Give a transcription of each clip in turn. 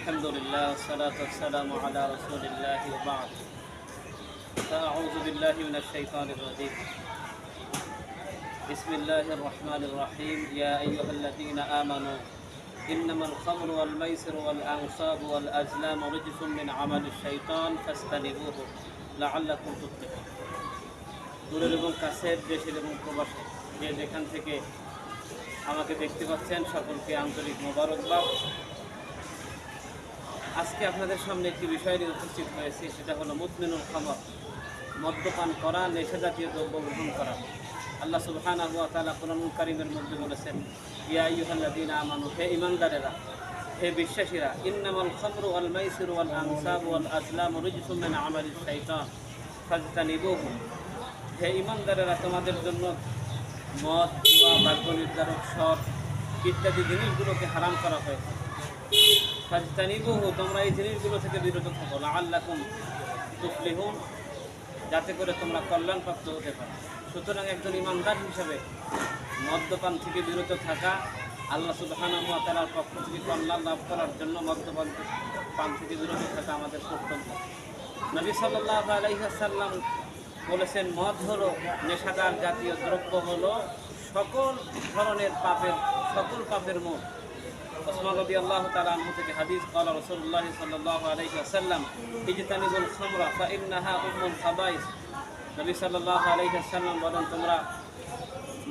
الحمد لله والصلاة والسلام على رسول الله وبعد فأعوذ بالله من الشيطان الرجيم بسم الله الرحمن الرحيم يا أيها الذين آمنوا إنما الخمر والميسر والأنصاب والأزلام رجس من عمل الشيطان فاجتنبوه لعلكم تفلحون দূরের এবং কাছের দেশের এবং প্রবাসে যে যেখান থেকে আমাকে দেখতে পাচ্ছেন সকলকে আন্তরিক মোবারকবাদ আজকে আপনাদের সামনে একটি বিষয় নিয়ে উপস্থিত হয়েছে, সেটা হলো মুদমিনুল খামর, মদ্যপান করা নেশা জাতীয় দ্রব্য গ্রহণ করা। আল্লাহ সুবহানাহু ওয়া তাআলা কোরআনুল কারীমের মধ্যে বলেছেন, ইয়া আইয়ুহাল্লাযীনা আমানু, হে ঈমানদারেরা, হে বিশ্বাসীরা, ইন্নামাল খামরু ওয়াল মাইসিরু ওয়াল আনসাবু ওয়াল আজলামু রিজসুম মিন আমালিশ শাইতান, ফাজতানিবুহু। হে ঈমানদারেরা, তোমাদের জন্য মদ, জুয়া, ভাগ্য নির্ধারক সব ইত্যাদি জিনিসগুলোকে হারাম করা হয়েছে। তোমরা এই জিনিসগুলো থেকে বিরত থাকো। লাআল্লাকুম তুফলিহুন, যাতে করে তোমরা কল্যাণপ্রাপ্ত হতে পারো। সুতরাং একজন ইমানদার হিসাবে মদ্যপান থেকে বিরত থাকা, আল্লাহ সুবহানাহু ওয়া পক্ষ থেকে কল্যাণ লাভ করার জন্য মদ্যপান পান থেকে বিরত থাকা আমাদের কর্তব্য। নবী সাল্লাল্লাহু আলাইহি বলেছেন, মদ হলো নেশাদার জাতীয় দ্রব্য হলো সকল ধরনের পাপের, সকল পাপের মূল। ওসমান রবি আল্লাহ তালা আনহু থেকে হাদিস قال রসুল্লাহ সাল্লাল্লাহু আলাইহি ওয়াসাল্লাম ইজতানিবুল খামরা ফাইন্নাহা উম্মুল খাবাইস নবী সাল্লাল্লাহু আলাইহি ওয়াসাল্লাম বলেন তোমরা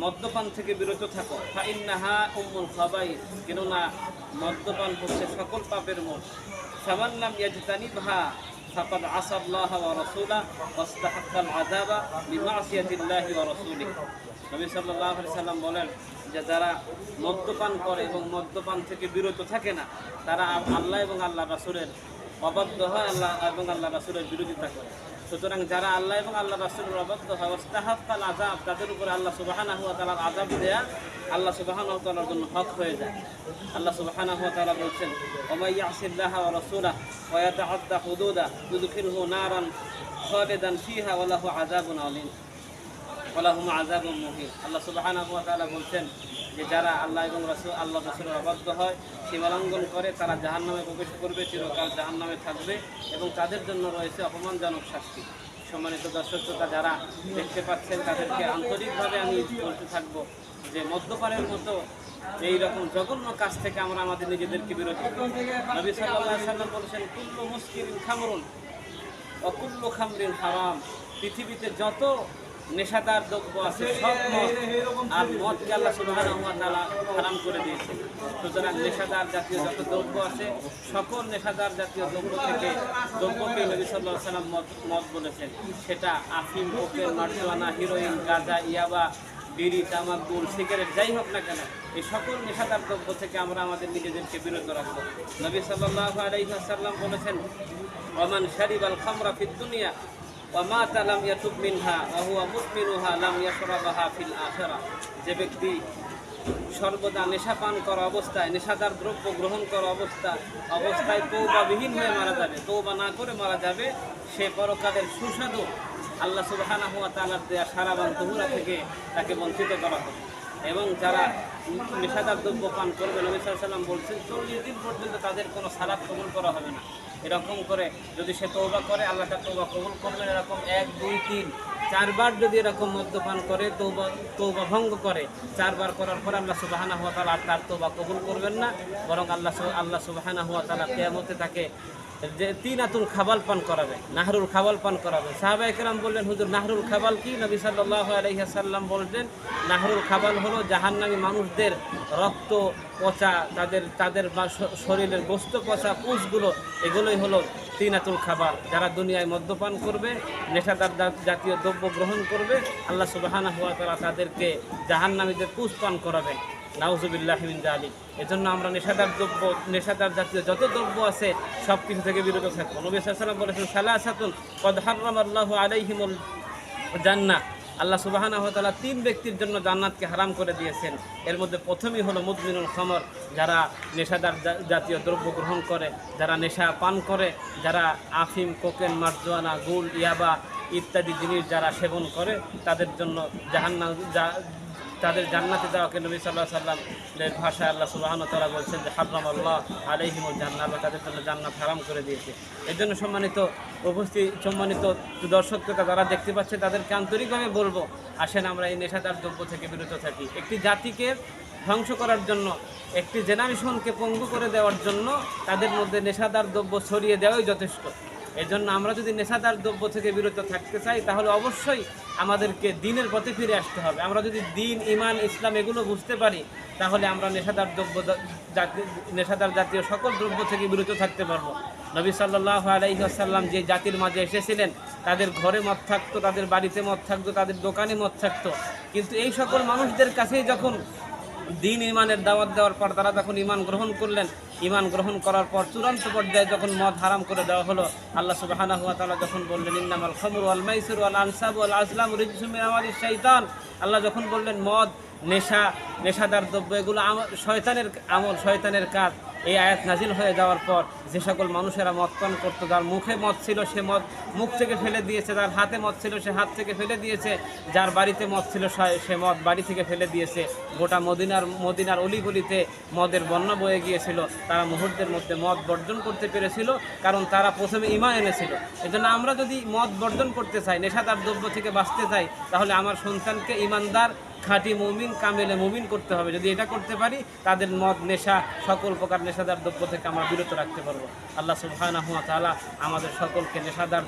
মদ্যপান থেকে বিরত থাকো ফাইন্নাহা উম্মুল খাবাইস কেননা মদ্যপান হচ্ছে সকল পাপের মূল সামান্নাম ইয়াজতানিবহা فقد عصى الله ورسوله واستحق العذاب بمعصية الله ورسوله নবী সাল্লাল্লাহু আলাইহি সাল্লাম বলেন যে যারা মদ্যপান করে এবং মদ্যপান থেকে বিরত থাকে না তারা আল্লাহ এবং আল্লাহ রাসূলের অবাধ্য হয় আল্লাহ এবং আল্লাহ রাসূলের বিরোধিতা করে সুতরাং যারা আল্লাহ এবং আল্লাহ রাসূলের অবাধ্য হয় ওয়াস্তাহাক্কাল আযাব, তাদের উপরে আল্লাহ সুবহানাহু ওয়া তাআলার আযাব দেয়া আল্লাহ সুবহানাহু ওয়া তাআলার জন্য হক হয়ে যায়। আল্লাহ সুবহানাহু ওয়া তাআলা বলছেন, ওমাই ইয়াসিল্লাহ ওয়া রাসূলাহ ওয়া ইয়াতাআদ্দা হুদুদা ইউদখিলহু নারান খালিদান ফিহা ওয়া লাহু আযাবুন আলীম ওয়ালাহুম আযাবুম মুহিন আল্লাহ সুবহানাহু ওয়া তাআলা বলছেন যে যারা আল্লাহ এবং রাসূল আল্লাহ রাসূলের অবাধ্য হয়, সীমালঙ্ঘন করে, তারা জাহান্নামে প্রবেশ করবে, চিরকাল জাহান্নামে থাকবে এবং তাদের জন্য রয়েছে অপমানজনক শাস্তি সম্মানিত দর্শক শ্রোতা, যারা দেখতে পাচ্ছেন, তাদেরকে আন্তরিকভাবে আমি বলতে থাকব যে মদ্যপানের মতো এই রকম জঘন্য কাজ থেকে আমরা আমাদের নিজেদেরকে বিরত। নবী সাল্লাল্লাহু সাল্লাম বলেছেন, কুল্লু মুসকিরিন খামরুন অকুল্ল খামরিন হারাম পৃথিবীতে যত নেশাদার দ্রব্য আছে, সব মদ আর মদকে আল্লাহ সুবহানাহু ওয়া তাআলা হারাম করে দিয়েছে। সুতরাং নেশাদার জাতীয় যত দ্রব্য আছে, সকল নেশাদার জাতীয় দ্রব্য থেকে দ্রব্যকে নবী আলাইহি সাল্লাম মদ মদ বলেছেন। সেটা আফিম কোকেন মার্জুয়ানা, হিরোইন, গাঁজা, ইয়াবা, বিড়ি, তামাক গুল সিগারেট, যাই হোক না কেন, এই সকল নেশাদার দ্রব্য থেকে আমরা আমাদের নিজেদেরকে বিরত রাখব। নবী সাল্লাল্লাহু আলাইহি ওয়াসাল্লাম বলেছেন ওমান শারিবাল খামরা ফিদ দুনিয়া ওয়া লাম ইয়াতুব মিনহা ওয়া মুদমিনুহা লাম ইয়াশরাবাহা ফিল আখিরা। যে ব্যক্তি সর্বদা নেশা পান করা অবস্থায়, নেশাদার দ্রব্য গ্রহণ করা অবস্থা অবস্থায় তৌবাবিহীন হয়ে মারা যাবে। তৌবা না করে মারা যাবে, সে পরকালের সুস্বাদু আল্লাহ সুবাহানা হুয়া তালার দেয়া সারাবান তহুরা থেকে তাকে বঞ্চিত করা হবে। এবং যারা নেশাদার দ্রব্য পান করবে নবী সাল্লাম বলছেন, চল্লিশ দিন পর্যন্ত তাদের কোনো সালাদ কবুল করা হবে না। এরকম করে যদি সে তৌবা করে, আল্লাহ তার তৌবা কবুল করবেন। এরকম এক, দুই, তিন, চারবার যদি এরকম মদ্যপান করে তৌবা তৌবা ভঙ্গ করে, চারবার করার পর আল্লাহ সুবাহানা হুয়া তালা আর তার তৌবা কবুল করবেন না। বরং আল্লাহ আল্লাহ সুবাহানা হুয়া তালা কেয়ামতে তাকে যে তিন আতুল খাবাল পান করাবে, নাহরুল খাবাল পান করাবে। সাহাবা একরাম বললেন, হুজুর, নাহরুল খাবাল কি? নবী সাল্লাহ আলহিহাসাল্লাম বললেন, নাহরুল খাবাল হলো জাহান্নামী মানুষদের রক্ত পচা, তাদের তাদের শরীরের গোস্ত পচা পুষগুলো এগুলোই হলো তিনাতুল খাবার যারা দুনিয়ায় মদ্যপান করবে, নেশাদার জাতীয় দ্রব্য গ্রহণ করবে, আল্লাহ সুবাহানা হুয়া তারা তাদেরকে জাহান্নামীদের পুষ পান করাবেন নাউজুবিল্লাহমিন জালিক এজন্য আমরা নেশাদার দ্রব্য, নেশাদার জাতীয় যত দ্রব্য আছে সব কিছু থেকে বিরত থাকব। নবী বলেছেন সালা সাতুন কদ হারাম আল্লাহ আলাইহিমুল জান্না আল্লাহ সুবাহানা তাআলা তিন ব্যক্তির জন্য জান্নাতকে হারাম করে দিয়েছেন। এর মধ্যে প্রথমেই হলো মুদমিনুল খমর, যারা নেশাদার জাতীয় দ্রব্য গ্রহণ করে, যারা নেশা পান করে, যারা আফিম, কোকেন, মার্জোয়ানা গুল ইয়াবা ইত্যাদি জিনিস যারা সেবন করে, তাদের জন্য জাহান্নাম তাদের জান্নাতে দেওয়াকে নবী সাল্লাহ সাল্লামের ভাষায় আল্লাহ সুবাহন তালা বলছেন যে হারাম আল্লাহ আলাইহিমুল জান্নাত আল্লাহ তাদের জন্য জান্নাত হারাম করে দিয়েছে। এর জন্য সম্মানিত উপস্থিত, সম্মানিত দর্শক যারা দেখতে পাচ্ছে, তাদেরকে আন্তরিকভাবে বলব, আসেন আমরা এই নেশাদার দ্রব্য থেকে বিরত থাকি। একটি জাতিকে ধ্বংস করার জন্য, একটি জেনারেশনকে পঙ্গু করে দেওয়ার জন্য তাদের মধ্যে নেশাদার দ্রব্য ছড়িয়ে দেওয়াই যথেষ্ট। এজন্য আমরা যদি নেশাদার দ্রব্য থেকে বিরত থাকতে চাই, তাহলে অবশ্যই আমাদেরকে দিনের পথে ফিরে আসতে হবে। আমরা যদি দিন ইমান ইসলাম এগুলো বুঝতে পারি, তাহলে আমরা নেশাদার দ্রব্য নেশাদার জাতীয় সকল দ্রব্য থেকে বিরত থাকতে পারব। নবী সাল্লাহ আলাইসাল্লাম যে জাতির মাঝে এসেছিলেন, তাদের ঘরে মদ থাকতো, তাদের বাড়িতে মদ থাকতো, তাদের দোকানে মদ থাকতো। কিন্তু এই সকল মানুষদের কাছেই যখন দিন ইমানের দাওয়াত দেওয়ার পর তারা যখন ইমান গ্রহণ করলেন ইমান গ্রহণ করার পর চূড়ান্ত পর্যায়ে যখন মদ হারাম করে দেওয়া হলো, আল্লাহ সুবাহানা হুয়া তালা যখন বললেন, ইন্নামাল খমর আল মাইসুর আল আনসাব আল আসলাম রিজুমিন আমার শৈতান আল্লাহ যখন বললেন, মদ, নেশা, নেশাদার দ্রব্য, এগুলো শয়তানের, আমল, শয়তানের কাজ এই আয়াত নাজিল হয়ে যাওয়ার পর যে সকল মানুষেরা মদ পান করতো, যার মুখে মদ ছিল সে মদ মুখ থেকে ফেলে দিয়েছে, যার হাতে মদ ছিল সে হাত থেকে ফেলে দিয়েছে, যার বাড়িতে মদ ছিল সে- সে মদ বাড়ি থেকে ফেলে দিয়েছে। গোটা মদিনার মদিনার অলিগলিতে মদের বন্যা বয়ে গিয়েছিল। তারা মুহূর্তের মধ্যে মদ বর্জন করতে পেরেছিল, কারণ তারা প্রথমে ইমা এনেছিল। এজন্য আমরা যদি মদ বর্জন করতে চাই, নেশাদার দ্রব্য থেকে বাঁচতে চাই, তাহলে আমার সন্তানকে ইমানদার খাঁটি মুমিন, কামেলে মুমিন করতে হবে। যদি এটা করতে পারি, তাদের মদ, নেশা, সকল প্রকার নেশাদার দ্রব্য থেকে আমরা বিরত রাখতে পারব। আল্লাহ সুবহানাহু ওয়া তাআলা আমাদের সকলকে নেশাদার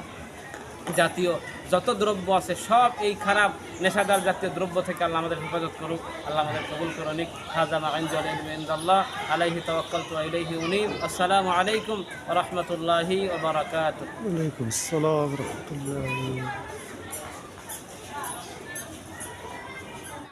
জাতীয় যত দ্রব্য আছে, সব এই খারাপ নেশাদার জাতীয় দ্রব্য থেকে আল্লাহ আমাদের হেফাজত করুক। আল্লাহ আমাদের কবুল করুক হাজামা আলাইহি তাওয়াক্কালতু ওয়া ইলাইহি উনীব। আসসালামু আলাইকুম রহমতুল্লাহ